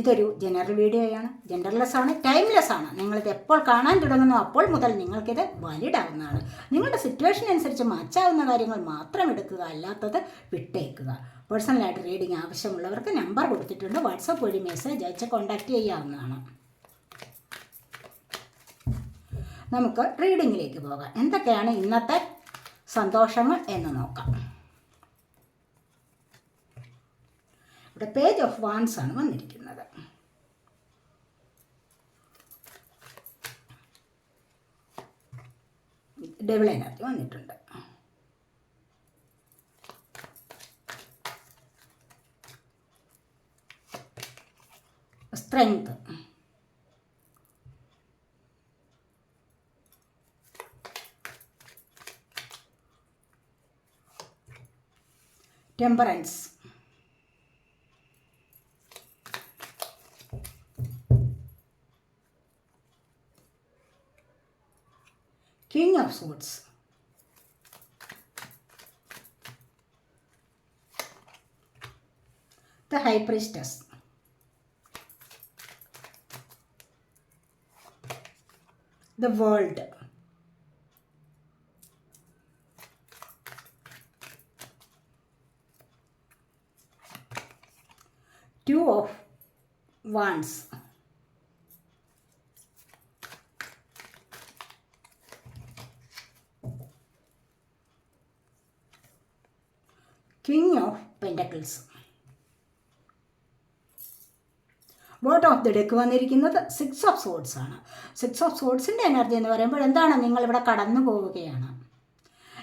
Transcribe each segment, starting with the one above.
ഇതൊരു ജനറൽ വീഡിയോയാണ് ജെൻഡർലെസ് ആണ് ടൈംലെസ് ആണ്. നിങ്ങളിത് എപ്പോൾ കാണാൻ തുടങ്ങുന്നു അപ്പോൾ മുതൽ നിങ്ങൾക്കിത് വാലിഡ് ആവുന്നതാണ് നിങ്ങളുടെ സിറ്റുവേഷൻ അനുസരിച്ച് മാച്ചാവുന്ന കാര്യങ്ങൾ മാത്രം എടുക്കുക അല്ലാത്തത് വിട്ടേക്കുക. പേഴ്സണലായിട്ട് റീഡിംഗ് ആവശ്യമുള്ളവർക്ക് നമ്പർ കൊടുത്തിട്ടുണ്ട്. വാട്സപ്പ് വഴി മെസ്സേജ് അയച്ച് കോൺടാക്റ്റ് ചെയ്യാവുന്നതാണ്. നമുക്ക് റീഡിങ്ങിലേക്ക് പോകാം. എന്തൊക്കെയാണ് ഇന്നത്തെ സന്തോഷങ്ങൾ എന്ന് നോക്കാം. ഇവിടെ പേജ് ഓഫ് വാൻസ് ആണ് വന്നിരിക്കുന്നത്. ഡബിൾ വന്നിട്ടുണ്ട്. Strength temperance of Swords. The High Priestess. The World. Two of Wands. Pentacles word of the deck വന്നിരിക്കുന്നത് സിക്സ് ഓഫ് സോഡ്സ് ആണ്. സിക്സ് ഓഫ് സോഡ്സിന്റെ എനർജി എന്ന് പറയുമ്പോൾ എന്താണ്? നിങ്ങളിവിടെ കടന്നു പോവുകയാണ്.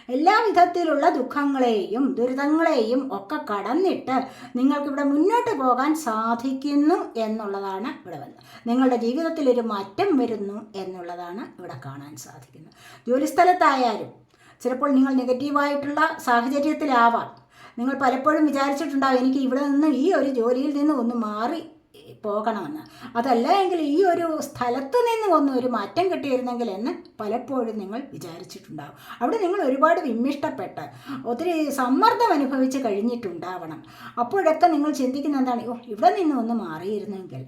എല്ലാ വിധത്തിലുള്ള ദുഃഖങ്ങളെയും ദുരിതങ്ങളെയും ഒക്കെ കടന്നിട്ട് നിങ്ങൾക്കിവിടെ മുന്നോട്ട് പോകാൻ സാധിക്കുന്നു എന്നുള്ളതാണ് ഇവിടെ വന്നത്. നിങ്ങളുടെ ജീവിതത്തിൽ ഒരു മാറ്റം വരുന്നു എന്നുള്ളതാണ് ഇവിടെ കാണാൻ സാധിക്കുന്നത്. ജോലിസ്ഥലത്തായാലും ചിലപ്പോൾ നിങ്ങൾ നെഗറ്റീവായിട്ടുള്ള സാഹചര്യത്തിലാവാം. നിങ്ങൾ പലപ്പോഴും വിചാരിച്ചിട്ടുണ്ടാവും എനിക്ക് ഇവിടെ നിന്ന് ഈ ഒരു ജോലിയിൽ നിന്ന് ഒന്ന് മാറി പോകണമെന്ന്. അതല്ല എങ്കിൽ ഈ ഒരു സ്ഥലത്ത് നിന്ന് ഒന്ന് ഒരു മാറ്റം കിട്ടിയിരുന്നെങ്കിൽ എന്ന് പലപ്പോഴും നിങ്ങൾ വിചാരിച്ചിട്ടുണ്ടാവും. അവിടെ നിങ്ങൾ ഒരുപാട് വിമ്മിഷ്ടപ്പെട്ട് ഒത്തിരി സമ്മർദ്ദം അനുഭവിച്ച് കഴിഞ്ഞിട്ടുണ്ടാവണം. അപ്പോഴൊക്കെ നിങ്ങൾ ചിന്തിക്കുന്ന എന്താണ്? ഓ ഇവിടെ നിന്ന് ഒന്ന് മാറിയിരുന്നെങ്കിൽ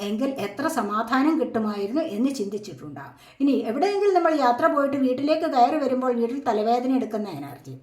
എങ്കിൽ എത്ര സമാധാനം കിട്ടുമായിരുന്നു എന്ന് ചിന്തിച്ചിട്ടുണ്ടാവും. ഇനി എവിടെയെങ്കിലും നമ്മൾ യാത്ര പോയിട്ട് വീട്ടിലേക്ക് കയറി വരുമ്പോൾ വീട്ടിൽ തലവേദന എടുക്കുന്ന എനർജി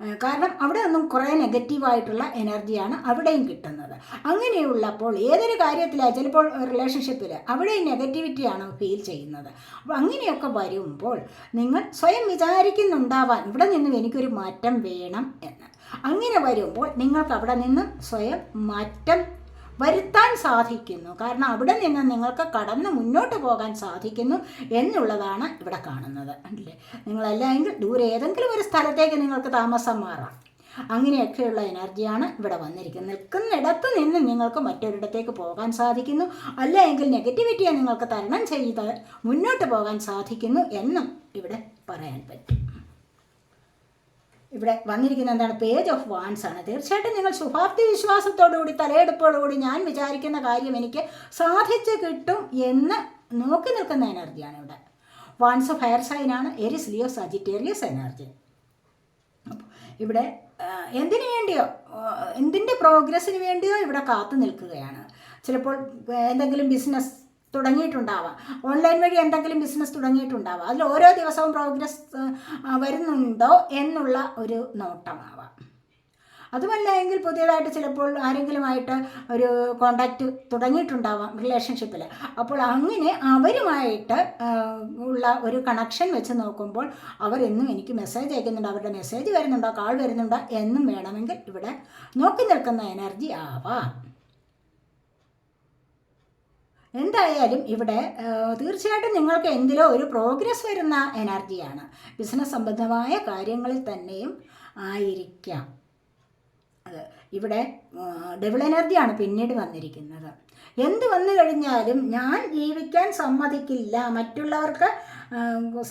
കാരണം അവിടെ നിന്നും കുറേ നെഗറ്റീവായിട്ടുള്ള എനർജിയാണ് അവിടെയും കിട്ടുന്നത്. അങ്ങനെയുള്ളപ്പോൾ ഏതൊരു കാര്യത്തിലാണ് ചിലപ്പോൾ റിലേഷൻഷിപ്പിൽ അവിടെയും നെഗറ്റിവിറ്റിയാണ് ഫീൽ ചെയ്യുന്നത്. അപ്പോൾ അങ്ങനെയൊക്കെ വരുമ്പോൾ നിങ്ങൾ സ്വയം വിചാരിക്കുന്നുണ്ടാവാൻ ഇവിടെ നിന്നും എനിക്കൊരു മാറ്റം വേണം എന്ന്. അങ്ങനെ വരുമ്പോൾ നിങ്ങൾക്ക് അവിടെ നിന്നും സ്വയം മാറ്റം വരുത്താൻ സാധിക്കുന്നു. കാരണം അവിടെ നിന്ന് നിങ്ങൾക്ക് കടന്ന് മുന്നോട്ട് പോകാൻ സാധിക്കുന്നു എന്നുള്ളതാണ് ഇവിടെ കാണുന്നത്. അല്ലേ? നിങ്ങളല്ലെങ്കിൽ ദൂരെ ഏതെങ്കിലും ഒരു സ്ഥലത്തേക്ക് നിങ്ങൾക്ക് താമസം മാറാം. അങ്ങനെയൊക്കെയുള്ള എനർജിയാണ് ഇവിടെ വന്നിരിക്കുന്നത്. നിൽക്കുന്നിടത്ത് നിന്ന് നിങ്ങൾക്ക് മറ്റൊരിടത്തേക്ക് പോകാൻ സാധിക്കുന്നു. അല്ല എങ്കിൽ നെഗറ്റിവിറ്റിയെ നിങ്ങൾക്ക് തരണം ചെയ്ത് മുന്നോട്ട് പോകാൻ സാധിക്കുന്നു എന്നും ഇവിടെ പറയാൻ പറ്റും. ഇവിടെ വന്നിരിക്കുന്ന എന്താണ്? പേജ് ഓഫ് വാൻസ് ആണ്. തീർച്ചയായിട്ടും നിങ്ങൾ ശുഭാപ്തി വിശ്വാസത്തോടുകൂടി തലയെടുപ്പോടുകൂടി ഞാൻ വിചാരിക്കുന്ന കാര്യം എനിക്ക് സാധിച്ചു കിട്ടും എന്ന് നോക്കി നിൽക്കുന്ന എനർജിയാണ് ഇവിടെ. വാൻസ് ഓഫ് ഹയർ ആണ്. എരിസ് ലിയോ സജിറ്റേറിയസ് എനർജി ഇവിടെ എന്തിനു വേണ്ടിയോ എന്തിന്റെ പ്രോഗ്രസ്സിന് വേണ്ടിയോ ഇവിടെ കാത്തു നിൽക്കുകയാണ്. ചിലപ്പോൾ എന്തെങ്കിലും ബിസിനസ് തുടങ്ങിയിട്ടുണ്ടാവാം. ഓൺലൈൻ വഴി എന്തെങ്കിലും ബിസിനസ് തുടങ്ങിയിട്ടുണ്ടാവാം. അതിൽ ഓരോ ദിവസവും പ്രോഗ്രസ് വരുന്നുണ്ടോ എന്നുള്ള ഒരു നോട്ടമാവാം. അതുമല്ല എങ്കിൽ പുതിയതായിട്ട് ചിലപ്പോൾ ആരെങ്കിലുമായിട്ട് ഒരു കോണ്ടാക്റ്റ് തുടങ്ങിയിട്ടുണ്ടാവാം റിലേഷൻഷിപ്പിൽ അപ്പോൾ അങ്ങനെ അവരുമായിട്ട് ഉള്ള ഒരു കണക്ഷൻ വെച്ച് നോക്കുമ്പോൾ അവരെന്നും എനിക്ക് മെസ്സേജ് അയക്കുന്നുണ്ട് അവരുടെ മെസ്സേജ് വരുന്നുണ്ടോ കാൾ വരുന്നുണ്ടോ എന്നും വേണമെങ്കിൽ ഇവിടെ നോക്കി നിൽക്കുന്ന എനർജി ആവാം. എന്തായാലും ഇവിടെ തീർച്ചയായിട്ടും നിങ്ങൾക്ക് എന്തിലോ ഒരു പ്രോഗ്രസ് വരുന്ന എനർജിയാണ് ബിസിനസ് സംബന്ധമായ കാര്യങ്ങളിൽ തന്നെയും ആയിരിക്കാം. അത് ഇവിടെ ഡബിൾ എനർജിയാണ് പിന്നീട് വന്നിരിക്കുന്നത്. എന്ത് വന്നു കഴിഞ്ഞാലും ഞാൻ ജീവിക്കാൻ സമ്മതിക്കില്ല മറ്റുള്ളവർക്ക്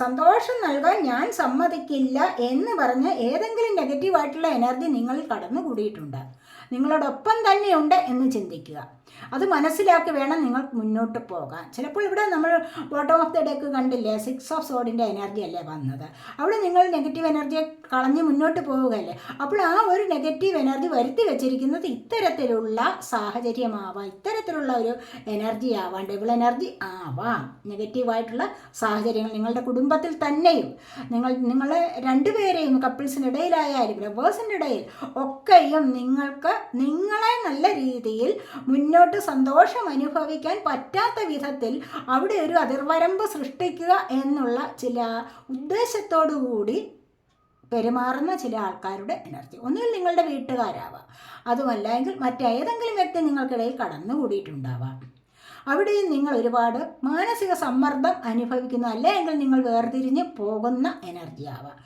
സന്തോഷം നൽകാൻ ഞാൻ സമ്മതിക്കില്ല എന്ന് പറഞ്ഞ് ഏതെങ്കിലും നെഗറ്റീവായിട്ടുള്ള എനർജി നിങ്ങളിൽ കടന്നുകൂടിയിട്ടുണ്ട്. നിങ്ങളോടൊപ്പം തന്നെയുണ്ട് എന്ന് ചിന്തിക്കുക. അത് മനസ്സിലാക്കി വേണം നിങ്ങൾ മുന്നോട്ട് പോകാൻ. ചിലപ്പോൾ ഇവിടെ നമ്മൾ ബോട്ടം ഓഫ് ദ ഡെക്ക് കണ്ടില്ലേ സിക്സ് ഓഫ് സോഡിന്റെ എനർജി അല്ലേ വന്നത്? അവിടെ നിങ്ങൾ നെഗറ്റീവ് എനർജിയെ കളഞ്ഞ് മുന്നോട്ട് പോവുകയല്ലേ? അപ്പോൾ ആ ഒരു നെഗറ്റീവ് എനർജി വരുത്തി വെച്ചിരിക്കുന്നത് ഇത്തരത്തിലുള്ള സാഹചര്യമാവാം ഇത്തരത്തിലുള്ള ഒരു എനർജി ആവാം ഡബിൾ എനർജി ആവാം. നെഗറ്റീവായിട്ടുള്ള സാഹചര്യങ്ങൾ നിങ്ങളുടെ കുടുംബത്തിൽ തന്നെയും നിങ്ങൾ നിങ്ങൾ രണ്ടുപേരെയും കപ്പിൾസിനിടയിലായാലും ലവേഴ്സിന്റെ ഇടയിൽ ഒക്കെയും നിങ്ങൾക്ക് നിങ്ങളെ നല്ല രീതിയിൽ മുന്നോട്ട് സന്തോഷം അനുഭവിക്കാൻ പറ്റാത്ത വിധത്തിൽ അവിടെ ഒരു അതിർവരമ്പ് സൃഷ്ടിക്കുക എന്നുള്ള ചില ഉദ്ദേശത്തോടു കൂടി പെരുമാറുന്ന ചില ആൾക്കാരുടെ എനർജി ഒന്നുകിൽ നിങ്ങളുടെ വീട്ടുകാരാവാം അതുമല്ല എങ്കിൽ മറ്റേതെങ്കിലും വ്യക്തി നിങ്ങൾക്കിടയിൽ കടന്നുകൂടിയിട്ടുണ്ടാവാം. അവിടെയും നിങ്ങൾ ഒരുപാട് മാനസിക സമ്മർദ്ദം അനുഭവിക്കുന്നു അല്ലെങ്കിൽ നിങ്ങൾ വേർതിരിഞ്ഞ് പോകുന്ന എനർജി ആവാം.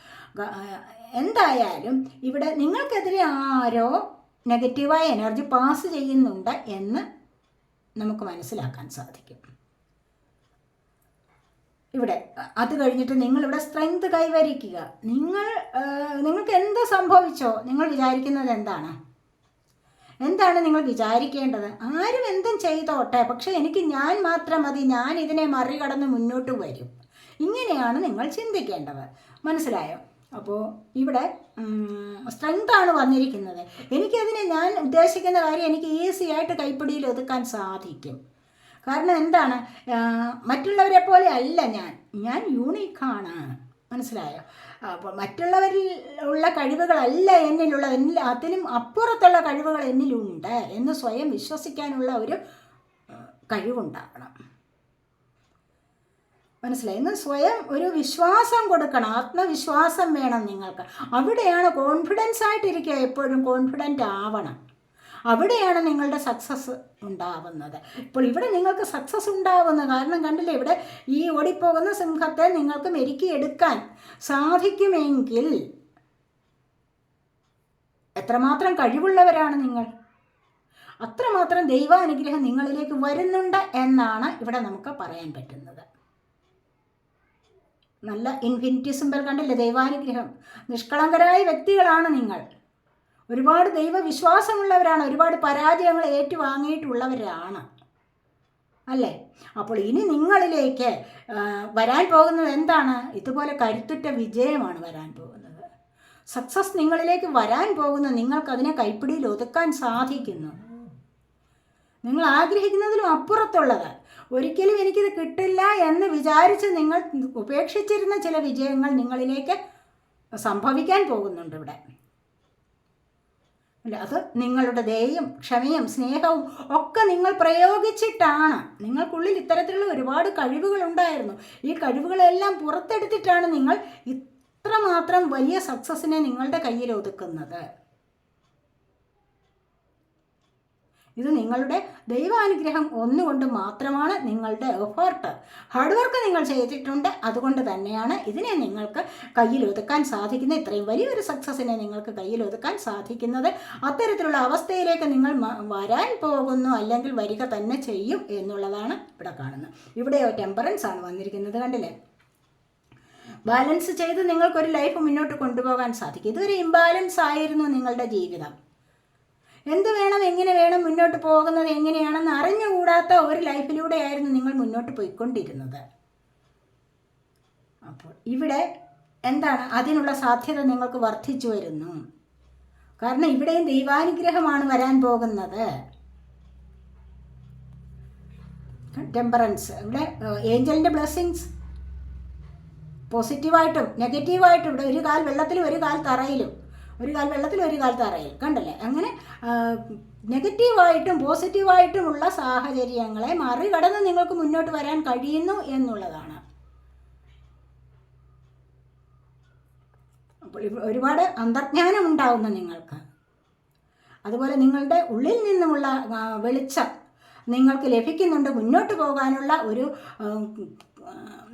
എന്തായാലും ഇവിടെ നിങ്ങൾക്കെതിരെ ആരോ നെഗറ്റീവായ എനർജി പാസ് ചെയ്യുന്നുണ്ട് എന്ന് നമുക്ക് മനസ്സിലാക്കാൻ സാധിക്കും. ഇവിടെ അത് കഴിഞ്ഞിട്ട് നിങ്ങളിവിടെ സ്ട്രെങ്ത് കൈവരിക്കുക. നിങ്ങൾ നിങ്ങൾക്ക് എന്ത് സംഭവിച്ചോ? നിങ്ങൾ വിചാരിക്കുന്നത് എന്താണ്? എന്താണ് നിങ്ങൾ വിചാരിക്കേണ്ടത്? ആരും എന്തും ചെയ്തോട്ടെ പക്ഷേ എനിക്ക് ഞാൻ മാത്രം മതി ഞാൻ ഇതിനെ മറികടന്ന് മുന്നോട്ട് വരും. ഇങ്ങനെയാണ് നിങ്ങൾ ചിന്തിക്കേണ്ടത്. മനസ്സിലായോ? അപ്പോൾ ഇവിടെ സ്ട്രെങ്താണ് വന്നിരിക്കുന്നത്. എനിക്കതിനെ ഞാൻ ഉദ്ദേശിക്കുന്ന കാര്യം എനിക്ക് ഈസി ആയിട്ട് കൈപ്പിടിയിൽ ഒതുക്കാൻ സാധിക്കും. കാരണം എന്താണ്? മറ്റുള്ളവരെ പോലെ അല്ല ഞാൻ. ഞാൻ യൂണീക്കാണ് മനസ്സിലായോ? അപ്പോൾ മറ്റുള്ളവരിൽ ഉള്ള കഴിവുകളല്ല എന്നിലുള്ളത്. എന്നിൽ അതിനും അപ്പുറത്തുള്ള കഴിവുകൾ എന്നിലുണ്ട് എന്ന് സ്വയം വിശ്വസിക്കാനുള്ള ഒരു കഴിവുണ്ടാകണം. മനസ്സിലായി? ഇന്ന് സ്വയം ഒരു വിശ്വാസം കൊടുക്കണം. ആത്മവിശ്വാസം വേണം നിങ്ങൾക്ക്. അവിടെയാണ് കോൺഫിഡൻസ് ആയിട്ടിരിക്കുക എപ്പോഴും കോൺഫിഡന്റ് ആവണം. അവിടെയാണ് നിങ്ങളുടെ സക്സസ് ഉണ്ടാവുന്നത്. ഇപ്പോൾ ഇവിടെ നിങ്ങൾക്ക് സക്സസ് ഉണ്ടാവുന്നത് കാരണം കണ്ടില്ലേ ഇവിടെ ഈ ഓടിപ്പോകുന്ന സിംഹത്തെ നിങ്ങൾക്ക് മെരുക്കിയെടുക്കാൻ സാധിക്കുമെങ്കിൽ എത്രമാത്രം കഴിവുള്ളവരാണ് നിങ്ങൾ? അത്രമാത്രം ദൈവാനുഗ്രഹം നിങ്ങളിലേക്ക് വരുന്നുണ്ട് എന്നാണ് ഇവിടെ നമുക്ക് പറയാൻ പറ്റുന്നത്. നല്ല ഇൻഫിനിറ്റി സിമ്പൽ കണ്ടില്ലേ? ദൈവാനുഗ്രഹം. നിഷ്കളങ്കരായ വ്യക്തികളാണ് നിങ്ങൾ. ഒരുപാട് ദൈവവിശ്വാസമുള്ളവരാണ്. ഒരുപാട് പരാജയങ്ങൾ ഏറ്റുവാങ്ങിയിട്ടുള്ളവരാണ്. അല്ലേ? അപ്പോൾ ഇനി നിങ്ങളിലേക്ക് വരാൻ പോകുന്നത് എന്താണ്? ഇതുപോലെ കരുത്തുറ്റ വിജയമാണ് വരാൻ പോകുന്നത്. സക്സസ് നിങ്ങളിലേക്ക് വരാൻ പോകുന്ന. നിങ്ങൾക്കതിനെ കൈപ്പിടിയിൽ ഒതുക്കാൻ സാധിക്കുന്നു. നിങ്ങൾ ആഗ്രഹിക്കുന്നതിലും അപ്പുറത്തുള്ളത് ഒരിക്കലും എനിക്കിത് കിട്ടില്ല എന്ന് വിചാരിച്ച് നിങ്ങൾ ഉപേക്ഷിച്ചിരുന്ന ചില വിജയങ്ങൾ നിങ്ങളിലേക്ക് സംഭവിക്കാൻ പോകുന്നുണ്ട് ഇവിടെ. അത് നിങ്ങളുടെ ദയയും ക്ഷമയും സ്നേഹവും ഒക്കെ നിങ്ങൾ പ്രയോഗിച്ചിട്ടാണ്. നിങ്ങൾക്കുള്ളിൽ ഇത്തരത്തിലുള്ള ഒരുപാട് കഴിവുകൾ ഉണ്ടായിരുന്നു. ഈ കഴിവുകളെല്ലാം പുറത്തെടുത്തിട്ടാണ് നിങ്ങൾ ഇത്രമാത്രം വലിയ സക്സസ്സിനെ നിങ്ങളുടെ കയ്യിൽ ഒതുക്കുന്നത്. ഇത് നിങ്ങളുടെ ദൈവാനുഗ്രഹം ഒന്നുകൊണ്ട് മാത്രമാണ് നിങ്ങളുടെ എഫേർട്ട് ഹാർഡ് വർക്ക് നിങ്ങൾ ചെയ്തിട്ടുണ്ട് അതുകൊണ്ട് തന്നെയാണ് ഇതിനെ നിങ്ങൾക്ക് കയ്യിൽ ഒതുക്കാൻ സാധിക്കുന്നത്. ഇത്രയും വലിയൊരു സക്സസ്സിനെ നിങ്ങൾക്ക് കയ്യിൽ ഒതുക്കാൻ സാധിക്കുന്നത്. അത്തരത്തിലുള്ള അവസ്ഥയിലേക്ക് നിങ്ങൾ വരാൻ പോകുന്നു അല്ലെങ്കിൽ വരിക തന്നെ ചെയ്യും എന്നുള്ളതാണ് ഇവിടെ കാണുന്നത്. ഇവിടെ ടെമ്പറൻസ് ആണ് വന്നിരിക്കുന്നത് കണ്ടില്ലേ? ബാലൻസ് ചെയ്ത് നിങ്ങൾക്കൊരു ലൈഫ് മുന്നോട്ട് കൊണ്ടുപോകാൻ സാധിക്കും. ഇതൊരു ഇംബാലൻസ് ആയിരുന്നു നിങ്ങളുടെ ജീവിതം. എന്ത് വേണം എങ്ങനെ വേണം മുന്നോട്ട് പോകുന്നത് എങ്ങനെയാണെന്ന് അറിഞ്ഞുകൂടാത്ത ഒരു ലൈഫിലൂടെയായിരുന്നു നിങ്ങൾ മുന്നോട്ട് പോയിക്കൊണ്ടിരുന്നത്. അപ്പോൾ ഇവിടെ എന്താണ്? അതിനുള്ള സാധ്യത നിങ്ങൾക്ക് വർദ്ധിച്ചു വരുന്നു. കാരണം ഇവിടെയും ദൈവാനുഗ്രഹമാണ് വരാൻ പോകുന്നത്. ടെമ്പറൻസ് ഇവിടെ ഏഞ്ചലിന്റെ ബ്ലെസ്സിങ്സ് പോസിറ്റീവായിട്ടും നെഗറ്റീവായിട്ടും ഇവിടെ ഒരു കാൽ വെള്ളത്തിലും ഒരു കാൽ തറയിലും. ഒരു കാൽ വെള്ളത്തിൽ ഒരു കാൽ തറയിൽ. കണ്ടല്ലേ? അങ്ങനെ നെഗറ്റീവായിട്ടും പോസിറ്റീവായിട്ടുമുള്ള സാഹചര്യങ്ങളെ മറികടന്ന് നിങ്ങൾക്ക് മുന്നോട്ട് വരാൻ കഴിയുന്നു എന്നുള്ളതാണ്. ഒരുപാട് അന്തർജ്ഞാനം ഉണ്ടാവുന്നു നിങ്ങൾക്ക്. അതുപോലെ നിങ്ങളുടെ ഉള്ളിൽ നിന്നുമുള്ള വെളിച്ചം നിങ്ങൾക്ക് ലഭിക്കുന്നുണ്ട് മുന്നോട്ട് പോകാനുള്ള ഒരു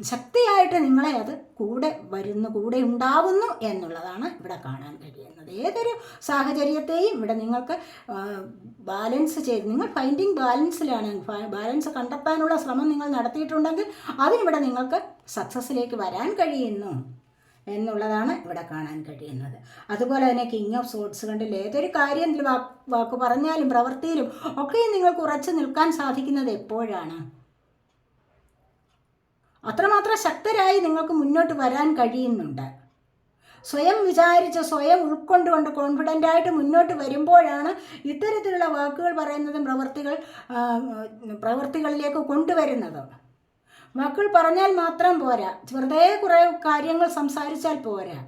ശക്തിയായിട്ട് നിങ്ങളെ അത് കൂടെ വരുന്നു കൂടെ ഉണ്ടാവുന്നു എന്നുള്ളതാണ് ഇവിടെ കാണാൻ കഴിയുന്നത്. ഏതൊരു സാഹചര്യത്തെയും ഇവിടെ നിങ്ങൾക്ക് ബാലൻസ് ചെയ്ത് നിങ്ങൾ ഫൈൻഡിങ് ബാലൻസിലാണ് ബാലൻസ് കണ്ടെത്താനുള്ള ശ്രമം നിങ്ങൾ നടത്തിയിട്ടുണ്ടെങ്കിൽ അതിനിവിടെ നിങ്ങൾക്ക് സക്സസ്സിലേക്ക് വരാൻ കഴിയുന്നു. എന്നുള്ളതാണ് ഇവിടെ കാണാൻ കഴിയുന്നത്. അതുപോലെ തന്നെ കിങ് ഓഫ് സോട്സ് കണ്ടില്ല ഏതൊരു കാര്യം വാക്ക് പറഞ്ഞാലും പ്രവൃത്തിയിലും ഒക്കെ നിങ്ങൾക്ക് ഉറച്ചു നിൽക്കാൻ സാധിക്കുന്നത് എപ്പോഴാണ്? അത്രമാത്രം ശക്തരായി നിങ്ങൾക്ക് മുന്നോട്ട് വരാൻ കഴിയുന്നുണ്ട്. സ്വയം വിചാരിച്ച് സ്വയം ഉൾക്കൊണ്ടുകൊണ്ട് കോൺഫിഡന്റ് ആയിട്ട് മുന്നോട്ട് വരുമ്പോഴാണ് ഇത്തരത്തിലുള്ള വാക്കുകൾ പറയുന്നതും പ്രവൃത്തികൾ പ്രവൃത്തികളിലേക്ക് കൊണ്ടുവരുന്നത്. വാക്കുകൾ പറഞ്ഞാൽ മാത്രം പോരാ. വെറുതെ കുറേ കാര്യങ്ങൾ സംസാരിച്ചാൽ പോരാ.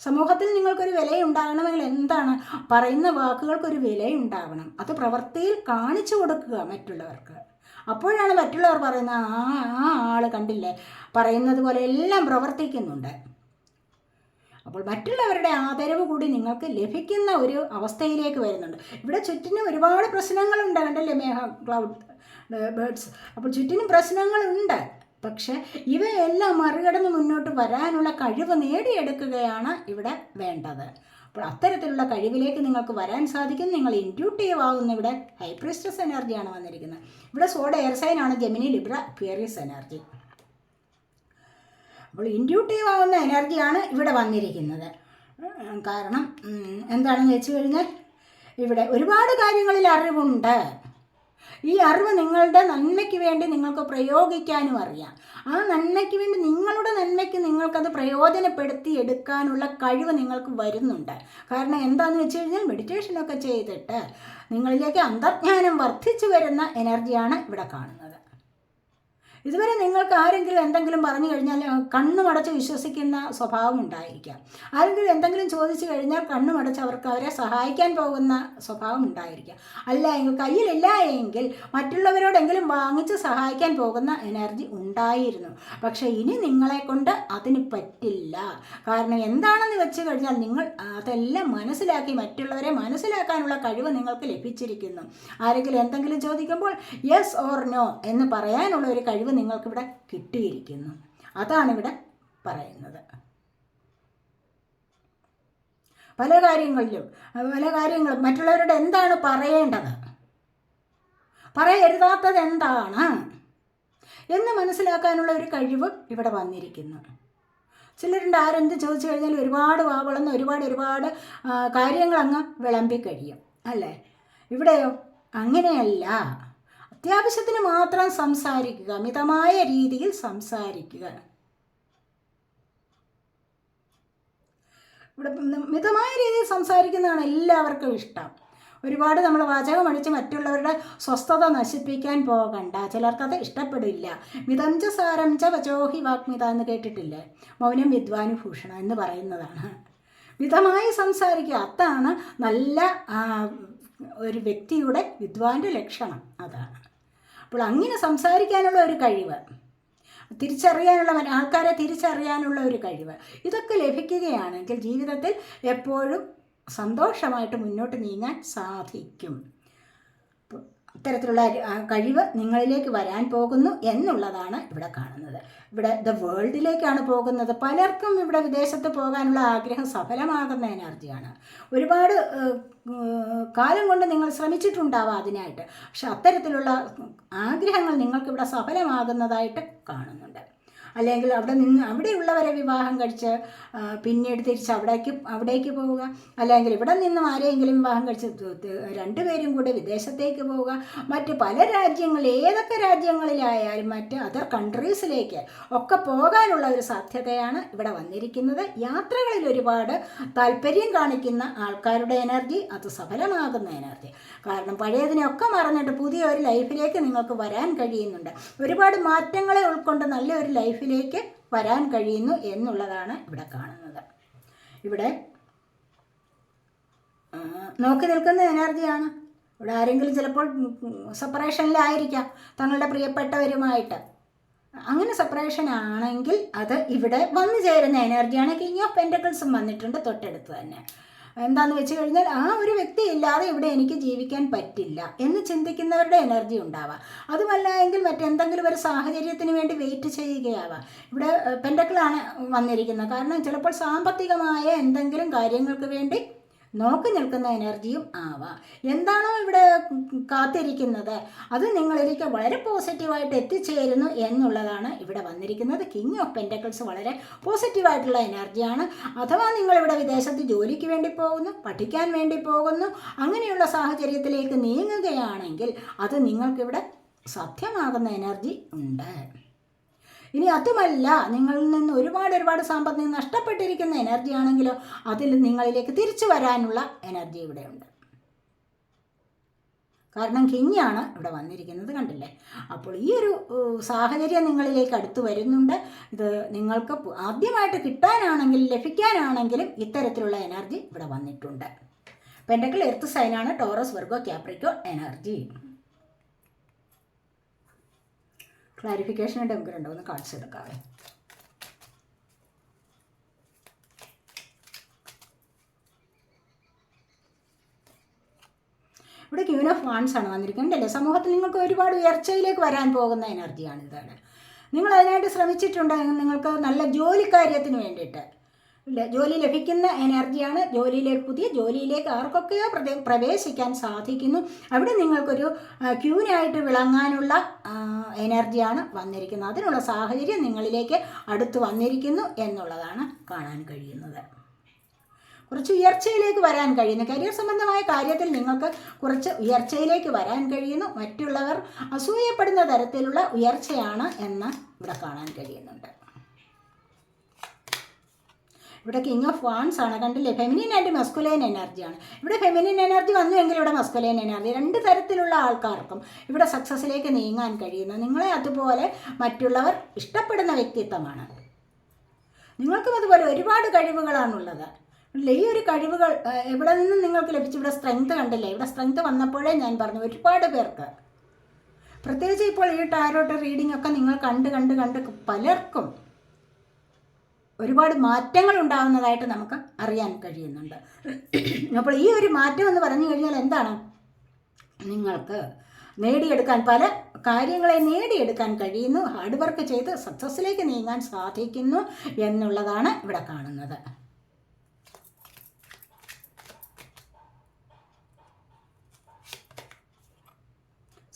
സമൂഹത്തിൽ നിങ്ങൾക്കൊരു വിലയുണ്ടാകണമെങ്കിൽ എന്താണ്? പറയുന്ന വാക്കുകൾക്കൊരു വിലയുണ്ടാവണം. അത് പ്രവൃത്തിയിൽ കാണിച്ചു കൊടുക്കുക മറ്റുള്ളവർക്ക്. അപ്പോഴാണ് മറ്റുള്ളവർ പറയുന്നത് ആ ആ ആൾ കണ്ടില്ലേ? പറയുന്നത് പോലെ എല്ലാം പ്രവർത്തിക്കുന്നുണ്ട്. അപ്പോൾ മറ്റുള്ളവരുടെ ആദരവ് കൂടി നിങ്ങൾക്ക് ലഭിക്കുന്ന ഒരു അവസ്ഥയിലേക്ക് വരുന്നുണ്ട്. ഇവിടെ ചുറ്റിനും ഒരുപാട് പ്രശ്നങ്ങളുണ്ട് കണ്ടല്ലേ മേഘ ക്ലൗഡ്? ബേഡ്സ് അപ്പോൾ ചുറ്റിനും പ്രശ്നങ്ങളുണ്ട്. പക്ഷേ ഇവയെല്ലാം മറികടന്ന് മുന്നോട്ട് വരാനുള്ള കഴിവ് നേടിയെടുക്കുകയാണ് ഇവിടെ വേണ്ടത്. അപ്പോൾ അത്തരത്തിലുള്ള കഴിവിലേക്ക് നിങ്ങൾക്ക് വരാൻ സാധിക്കും. നിങ്ങൾ ഇന്റ്യൂട്ടീവ് ആകുന്ന ഇവിടെ ഹൈപ്രിസ്റ്റസ് എനർജിയാണ് വന്നിരിക്കുന്നത്. ഇവിടെ സോഡ് എയർ സൈൻ ആണ് ജെമിനി ലിബ്ര ക്വേറിയസ് എനർജി അപ്പോൾ ഇൻഡ്യൂട്ടീവ് ആവുന്ന എനർജിയാണ് ഇവിടെ വന്നിരിക്കുന്നത്. കാരണം എന്താണെന്ന് വെച്ച് കഴിഞ്ഞാൽ ഇവിടെ ഒരുപാട് കാര്യങ്ങളിൽ അറിവുണ്ട്. ഈ അറിവ് നിങ്ങളുടെ നന്മയ്ക്ക് വേണ്ടി നിങ്ങൾക്ക് പ്രയോഗിക്കാനും അറിയാം. ആ നന്മയ്ക്ക് വേണ്ടി നിങ്ങളുടെ നന്മയ്ക്ക് നിങ്ങൾക്കത് പ്രയോജനപ്പെടുത്തി എടുക്കാനുള്ള കഴിവ് നിങ്ങൾക്ക് വരുന്നുണ്ട്. കാരണം എന്താണെന്ന് വെച്ച് കഴിഞ്ഞാൽ മെഡിറ്റേഷനൊക്കെ ചെയ്തിട്ട് നിങ്ങളിലേക്ക് അന്തർജ്ഞാനം വർദ്ധിച്ചു വരുന്ന എനർജിയാണ് ഇവിടെ കാണുന്നത്. ഇതുവരെ നിങ്ങൾക്ക് ആരെങ്കിലും എന്തെങ്കിലും പറഞ്ഞു കഴിഞ്ഞാൽ കണ്ണുമടച്ച് വിശ്വസിക്കുന്ന സ്വഭാവം ഉണ്ടായിരിക്കാം. ആരെങ്കിലും എന്തെങ്കിലും ചോദിച്ചു കഴിഞ്ഞാൽ കണ്ണുമടച്ച് അവർക്ക് അവരെ സഹായിക്കാൻ പോകുന്ന സ്വഭാവം ഉണ്ടായിരിക്കാം. അല്ല എങ്കിൽ കയ്യിലില്ല എങ്കിൽ മറ്റുള്ളവരോടെങ്കിലും വാങ്ങിച്ച് സഹായിക്കാൻ പോകുന്ന എനർജി ഉണ്ടായിരുന്നു. പക്ഷേ ഇനി നിങ്ങളെ കൊണ്ട് അതിന് പറ്റില്ല. കാരണം എന്താണെന്ന് വെച്ച് കഴിഞ്ഞാൽ നിങ്ങൾ അതെല്ലാം മനസ്സിലാക്കി മറ്റുള്ളവരെ മനസ്സിലാക്കാനുള്ള കഴിവ് നിങ്ങൾക്ക് ലഭിച്ചിരിക്കുന്നു. ആരെങ്കിലും എന്തെങ്കിലും ചോദിക്കുമ്പോൾ യെസ് ഓർ നോ എന്ന് പറയാനുള്ള ഒരു കഴിവ് നിങ്ങൾക്കിവിടെ കിട്ടിയിരിക്കുന്നു. അതാണ് ഇവിടെ പറയുന്നത്. പല കാര്യങ്ങളിലും പല കാര്യങ്ങളും മറ്റുള്ളവരോട് എന്താണ് പറയേണ്ടത്? പറയരുതാത്തത് എന്താണ്? എന്ന് മനസ്സിലാക്കാനുള്ള ഒരു കഴിവ് ഇവിടെ വന്നിരിക്കുന്നു. ചിലരുണ്ട് ആരെന്ത് ചോദിച്ചു കഴിഞ്ഞാൽ ഒരുപാട് വാവളന്ന് ഒരുപാട് ഒരുപാട് കാര്യങ്ങളങ്ങ് കാര്യങ്ങൾ അങ്ങ് വിളമ്പി കഴിയും അല്ലേ? ഇവിടെയോ? അങ്ങനെയല്ല. അത്യാവശ്യത്തിന് മാത്രം സംസാരിക്കുക മിതമായ രീതിയിൽ സംസാരിക്കുക. ഇവിടെ മിതമായ രീതിയിൽ സംസാരിക്കുന്നതാണ് എല്ലാവർക്കും ഇഷ്ടം. ഒരുപാട് നമ്മൾ വാചകം അടിച്ച് മറ്റുള്ളവരുടെ സ്വസ്ഥത നശിപ്പിക്കാൻ പോകണ്ട. ചിലർക്കത് ഇഷ്ടപ്പെടില്ല. മിതഞ്ച സാരം ച വചോഹി വാഗ്മിത എന്ന് കേട്ടിട്ടില്ലേ? മൗനം വിദ്വാനുഭൂഷണം എന്ന് പറയുന്നതാണ്. മിതമായി സംസാരിക്കുക അതാണ് നല്ല ഒരു വ്യക്തിയുടെ വിദ്വാന്റെ ലക്ഷണം. അതാണ്. അപ്പോൾ അങ്ങനെ സംസാരിക്കാനുള്ള ഒരു കഴിവ് തിരിച്ചറിയാനുള്ള ആൾക്കാരെ തിരിച്ചറിയാനുള്ള ഒരു കഴിവ് ഇതൊക്കെ ലഭിക്കുകയാണെങ്കിൽ ജീവിതത്തിൽ എപ്പോഴും സന്തോഷമായിട്ട് മുന്നോട്ട് നീങ്ങാൻ സാധിക്കും. ഇത്തരത്തിലുള്ള കഴിവ് നിങ്ങളിലേക്ക് വരാൻ പോകുന്നു എന്നുള്ളതാണ് ഇവിടെ കാണുന്നത്. ഇവിടെ ദ വേൾഡിലേക്കാണ് പോകുന്നത്. പലർക്കും ഇവിടെ വിദേശത്ത് പോകാനുള്ള ആഗ്രഹം സഫലമാകുന്ന എനർജിയാണ്. ഒരുപാട് കാലം കൊണ്ട് നിങ്ങൾ ശ്രമിച്ചിട്ടുണ്ടാവാം അതിനായിട്ട്. പക്ഷെ അത്തരത്തിലുള്ള ആഗ്രഹങ്ങൾ നിങ്ങൾക്കിവിടെ സഫലമാകുന്നതായിട്ട് കാണുന്നുണ്ട്. അല്ലെങ്കിൽ അവിടെ നിന്ന് അവിടെയുള്ളവരെ വിവാഹം കഴിച്ച് പിന്നീട് തിരിച്ച് അവിടേക്ക് അവിടേക്ക് പോവുക. അല്ലെങ്കിൽ ഇവിടെ നിന്നും ആരെയെങ്കിലും വിവാഹം കഴിച്ച് രണ്ടുപേരും കൂടെ വിദേശത്തേക്ക് പോവുക. മറ്റ് പല രാജ്യങ്ങളിൽ ഏതൊക്കെ രാജ്യങ്ങളിലായാലും മറ്റ് അതർ കൺട്രീസിലേക്ക് ഒക്കെ പോകാനുള്ള ഒരു സാധ്യതയാണ് ഇവിടെ വന്നിരിക്കുന്നത്. യാത്രകളിൽ ഒരുപാട് താല്പര്യം കാണിക്കുന്ന ആൾക്കാരുടെ എനർജി അത് സഫലമാകുന്ന എനർജി കാരണം പഴയതിനെയൊക്കെ മറന്നിട്ട് പുതിയ ഒരു ലൈഫിലേക്ക് നിങ്ങൾക്ക് വരാൻ കഴിയുന്നുണ്ട്. ഒരുപാട് മാറ്റങ്ങളെ ഉൾക്കൊണ്ട് നല്ലൊരു ലൈഫിലേക്ക് വരാൻ കഴിയുന്നു എന്നുള്ളതാണ് ഇവിടെ കാണുന്നത്. ഇവിടെ നോക്കി നിൽക്കുന്ന എനർജിയാണ്. ഇവിടെ ആരെങ്കിലും ചിലപ്പോൾ സെപ്പറേഷനിലായിരിക്കാം തങ്ങളുടെ പ്രിയപ്പെട്ടവരുമായിട്ട്. അങ്ങനെ സെപ്പറേഷൻ ആണെങ്കിൽ അത് ഇവിടെ വന്നു ചേരുന്ന എനർജിയാണ് കിങ് ഓഫ് പെന്റക്കിൾസും വന്നിട്ടുണ്ട് തൊട്ടടുത്ത് തന്നെ. എന്താന്ന് വെച്ച് കഴിഞ്ഞാൽ ആ ഒരു വ്യക്തി ഇല്ലാതെ ഇവിടെ എനിക്ക് ജീവിക്കാൻ പറ്റില്ല എന്ന് ചിന്തിക്കുന്നവരുടെ എനർജി ഉണ്ടാവാം. അതുമല്ല എങ്കിൽ മറ്റെന്തെങ്കിലും ഒരു സാഹചര്യത്തിന് വേണ്ടി വെയിറ്റ് ചെയ്യുകയാവാം. ഇവിടെ പെൻഡക്കിളാണ് വന്നിരിക്കുന്നത്. കാരണം ചിലപ്പോൾ സാമ്പത്തികമായ എന്തെങ്കിലും കാര്യങ്ങൾക്ക് വേണ്ടി നോക്കി നിൽക്കുന്ന എനർജിയും ആവാം. എന്താണോ ഇവിടെ കാത്തിരിക്കുന്നത്? അത് നിങ്ങളിലേക്ക് വളരെ പോസിറ്റീവായിട്ട് എത്തിച്ചേരുന്നു എന്നുള്ളതാണ് ഇവിടെ വന്നിരിക്കുന്നത്. കിങ് ഓഫ് പെന്റക്കിൾസ് വളരെ പോസിറ്റീവായിട്ടുള്ള എനർജിയാണ്. അഥവാ നിങ്ങളിവിടെ വിദേശത്ത് ജോലിക്ക് വേണ്ടി പോകുന്നു പഠിക്കാൻ വേണ്ടി പോകുന്നു അങ്ങനെയുള്ള സാഹചര്യത്തിലേക്ക് നീങ്ങുകയാണെങ്കിൽ അത് നിങ്ങൾക്കിവിടെ സത്യമാകുന്ന എനർജി ഉണ്ട്. ഇനി അതുമല്ല നിങ്ങളിൽ നിന്ന് ഒരുപാട് ഒരുപാട് സാമ്പത്തികം നഷ്ടപ്പെട്ടിരിക്കുന്ന എനർജി ആണെങ്കിലോ അതിൽ നിങ്ങളിലേക്ക് തിരിച്ചു വരാനുള്ള എനർജി ഇവിടെയുണ്ട്. കാരണം കിഞ്ഞാണ് ഇവിടെ വന്നിരിക്കുന്നത് കണ്ടില്ലേ? അപ്പോൾ ഈ ഒരു സാഹചര്യം നിങ്ങളിലേക്ക് അടുത്ത് വരുന്നുണ്ട്. ഇത് നിങ്ങൾക്ക് ആദ്യമായിട്ട് കിട്ടാനാണെങ്കിലും ലഭിക്കാനാണെങ്കിലും ഇത്തരത്തിലുള്ള എനർജി ഇവിടെ വന്നിട്ടുണ്ട്. Pentacle earth സൈനാണ് Taurus Virgo Capricorn energy clarification ആയിട്ട് നമുക്ക് രണ്ടോ കാണിച്ചു എടുക്കാവേ ഇവിടെ ക്യൂൻ ഓഫ് വാൺസ് ആണ് വന്നിരിക്കുന്നത്. അല്ലേ സമൂഹത്തിൽ നിങ്ങൾക്ക് ഒരുപാട് ഉയർച്ചയിലേക്ക് വരാൻ പോകുന്ന എനർജിയാണ് ഇതാണ്. നിങ്ങൾ അതിനായിട്ട് ശ്രമിച്ചിട്ടുണ്ടെങ്കിൽ നിങ്ങൾക്ക് നല്ല ജോലി കാര്യത്തിന് വേണ്ടിയിട്ട് ജോലി ലഭിക്കുന്ന എനർജിയാണ് ജോലിയിലേക്ക് പുതിയ ജോലിയിലേക്ക് ആർക്കൊക്കെയോ പ്രവേശിക്കാൻ സാധിക്കുന്നു. അവിടെ നിങ്ങൾക്കൊരു ക്യൂനായിട്ട് വിളങ്ങാനുള്ള എനർജിയാണ് വന്നിരിക്കുന്നത്. അതിനുള്ള സാഹചര്യം നിങ്ങളിലേക്ക് അടുത്ത് വന്നിരിക്കുന്നു എന്നുള്ളതാണ് കാണാൻ കഴിയുന്നത്. കുറച്ച് ഉയർച്ചയിലേക്ക് വരാൻ കഴിയുന്നു. കരിയർ സംബന്ധമായ കാര്യത്തിൽ നിങ്ങൾക്ക് കുറച്ച് ഉയർച്ചയിലേക്ക് വരാൻ കഴിയുന്നു. മറ്റുള്ളവർ അസൂയപ്പെടുന്ന തരത്തിലുള്ള ഉയർച്ചയാണ് എന്ന് ഇവിടെ കാണാൻ കഴിയുന്നുണ്ട്. ഇവിടെ കിങ് ഓഫ് വാൺസ് ആണ്. കണ്ടില്ലേ? ഫെമിനിൻ ആൻഡ് മസ്കുലൈൻ എനർജിയാണ് ഇവിടെ ഫെമിനിൻ എനർജി വന്നുവെങ്കിൽ ഇവിടെ മസ്കുലൈൻ എനർജി രണ്ട് തരത്തിലുള്ള ആൾക്കാർക്കും ഇവിടെ സക്സസ്സിലേക്ക് നീങ്ങാൻ കഴിയുന്നു. നിങ്ങളെ അതുപോലെ മറ്റുള്ളവർ ഇഷ്ടപ്പെടുന്ന വ്യക്തിത്വമാണ്. നിങ്ങൾക്കും അതുപോലെ ഒരുപാട് കഴിവുകളാണുള്ളത്. ഈ ഒരു കഴിവുകൾ എവിടെ നിന്നും നിങ്ങൾക്ക് ലഭിച്ചു? ഇവിടെ സ്ട്രെങ്ത് കണ്ടില്ലേ? ഇവിടെ സ്ട്രെങ്ത് വന്നപ്പോഴേ ഞാൻ പറഞ്ഞു ഒരുപാട് പേർക്ക്. പ്രത്യേകിച്ച് ഇപ്പോൾ ഈ ടാരോട്ട് റീഡിംഗ് ഒക്കെ നിങ്ങൾ കണ്ട് കണ്ട് കണ്ട് പലർക്കും ഒരുപാട് മാറ്റങ്ങൾ ഉണ്ടാകുന്നതായിട്ട് നമുക്ക് അറിയാൻ കഴിയുന്നുണ്ട്. അപ്പോൾ ഈ ഒരു മാറ്റം എന്ന് പറഞ്ഞു കഴിഞ്ഞാൽ എന്താണ്? നിങ്ങൾക്ക് നേടിയെടുക്കാൻ പല കാര്യങ്ങളെ നേടിയെടുക്കാൻ കഴിയുന്നു ഹാർഡ് വർക്ക് ചെയ്ത് സക്സസ്സിലേക്ക് നീങ്ങാൻ സാധിക്കുന്നു എന്നുള്ളതാണ് ഇവിടെ കാണുന്നത്.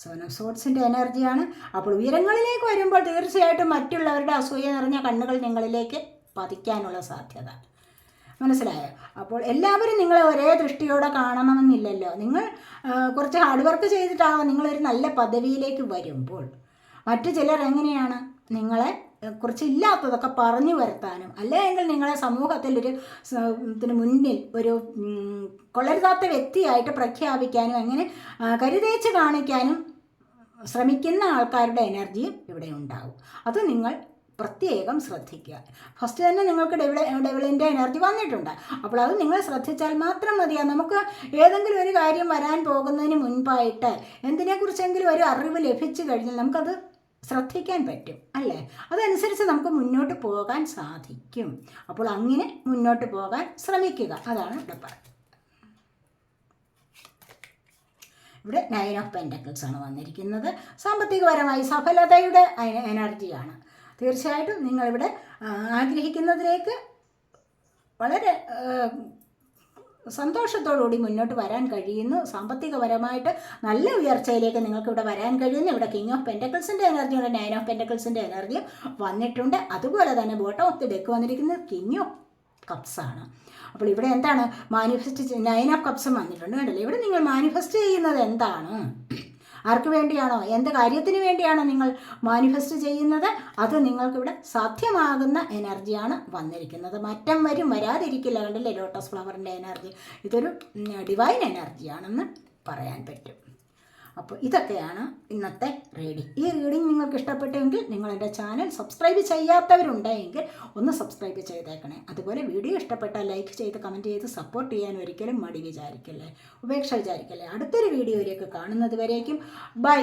സെവൻ സോട്സിന്റെ എനർജിയാണ് അപ്പോൾ ഉയരങ്ങളിലേക്ക് വരുമ്പോൾ തീർച്ചയായിട്ടും മറ്റുള്ളവരുടെ അസൂയ നിറഞ്ഞ കണ്ണുകൾ നിങ്ങളിലേക്ക് പതിക്കാനുള്ള സാധ്യത. മനസ്സിലായോ? അപ്പോൾ എല്ലാവരും നിങ്ങളെ ഒരേ ദൃഷ്ടിയോടെ കാണണമെന്നില്ലല്ലോ. നിങ്ങൾ കുറച്ച് ഹാർഡ് വർക്ക് ചെയ്തിട്ടാവാം നിങ്ങളൊരു നല്ല പദവിയിലേക്ക് വരുമ്പോൾ. മറ്റു ചിലർ എങ്ങനെയാണ് നിങ്ങളെ കുറച്ച് ഇല്ലാത്തതൊക്കെ പറഞ്ഞു വരുത്താനും അല്ലെങ്കിൽ നിങ്ങളെ സമൂഹത്തിൽ ഒരു മുന്നിൽ ഒരു കൊള്ളരുതാത്ത വ്യക്തിയായിട്ട് പ്രഖ്യാപിക്കാനും അങ്ങനെ കരുതേച്ച് കാണിക്കാനും ശ്രമിക്കുന്ന ആൾക്കാരുടെ എനർജിയും ഇവിടെ ഉണ്ടാകും അത് നിങ്ങൾ പ്രത്യേകം ശ്രദ്ധിക്കുക. ഫസ്റ്റ് തന്നെ നിങ്ങൾക്ക് ഡെവിള ഡെവിളിന്റെ എനർജി വന്നിട്ടുണ്ട്. അപ്പോൾ അത് നിങ്ങൾ ശ്രദ്ധിച്ചാൽ മാത്രം മതിയാണ് നമുക്ക് ഏതെങ്കിലും ഒരു കാര്യം വരാൻ പോകുന്നതിന് മുൻപായിട്ട് എന്തിനെക്കുറിച്ചെങ്കിലും ഒരു അറിവ് ലഭിച്ചു കഴിഞ്ഞാൽ നമുക്കത് ശ്രദ്ധിക്കാൻ പറ്റും അല്ലേ? അതനുസരിച്ച് നമുക്ക് മുന്നോട്ട് പോകാൻ സാധിക്കും. അപ്പോൾ അങ്ങനെ മുന്നോട്ട് പോകാൻ ശ്രമിക്കുക. അതാണ് ഇവിടെ പറയുന്നത് ഇവിടെ നയൻ ഓഫ് പെന്റക്കിൾസ് ആണ് വന്നിരിക്കുന്നത്. സാമ്പത്തികപരമായി സഫലതയുടെ എനർജിയാണ് തീർച്ചയായിട്ടും നിങ്ങളിവിടെ ആഗ്രഹിക്കുന്നതിലേക്ക് വളരെ സന്തോഷത്തോടുകൂടി മുന്നോട്ട് വരാൻ കഴിയുന്നു. സാമ്പത്തികപരമായിട്ട് നല്ല ഉയർച്ചയിലേക്ക് നിങ്ങൾക്ക് ഇവിടെ വരാൻ കഴിയുന്നു. ഇവിടെ കിങ് ഓഫ് പെന്റക്കിൾസിന്റെ എനർജിയുടെ നയൻ ഓഫ് പെന്റക്കിൾസിന്റെ എനർജിയും വന്നിട്ടുണ്ട്. അതുപോലെ തന്നെ ബോട്ടം ഓഫ് ദി ഡെക്ക് വന്നിരിക്കുന്നത് കിങ് ഓഫ് കപ്സാണ് അപ്പോൾ ഇവിടെ എന്താണ്? മാനിഫെസ്റ്റ് നയൻ ഓഫ് കപ്സും വന്നിട്ടുണ്ട് കണ്ടല്ലോ? ഇവിടെ നിങ്ങൾ മാനിഫെസ്റ്റ് ചെയ്യുന്നത് എന്താണ്? ആർക്ക് വേണ്ടിയാണോ? എന്ത് കാര്യത്തിന് വേണ്ടിയാണോ നിങ്ങൾ മാനിഫെസ്റ്റ് ചെയ്യുന്നത്? അത് നിങ്ങൾക്കിവിടെ സാധ്യമാകുന്ന എനർജിയാണ് വന്നിരിക്കുന്നത്. മറ്റം വരും വരാതിരിക്കില്ല. കണ്ടില്ലേ? ലോട്ടസ് ഫ്ലവറിന്റെ എനർജി ഇതൊരു ഡിവൈൻ എനർജിയാണെന്ന് പറയാൻ പറ്റും. അപ്പോൾ ഇതൊക്കെയാണ് ഇന്നത്തെ റീഡിങ് ഈ റീഡിങ് നിങ്ങൾക്ക് ഇഷ്ടപ്പെട്ടെങ്കിൽ നിങ്ങൾ എന്റെ ചാനൽ സബ്സ്ക്രൈബ് ചെയ്യാത്തവരുണ്ടെങ്കിൽ ഒന്ന് സബ്സ്ക്രൈബ് ചെയ്തേക്കണേ. അതുപോലെ വീഡിയോ ഇഷ്ടപ്പെട്ടാൽ ലൈക്ക് ചെയ്ത് കമന്റ് ചെയ്ത് സപ്പോർട്ട് ചെയ്യാൻ ഒരിക്കലും മടി വിചാരിക്കല്ലേ? ഉപേക്ഷ വിചാരിക്കല്ലേ? അടുത്തൊരു വീഡിയോയിലേക്ക് കാണുന്നത് വരേക്കും. ബൈ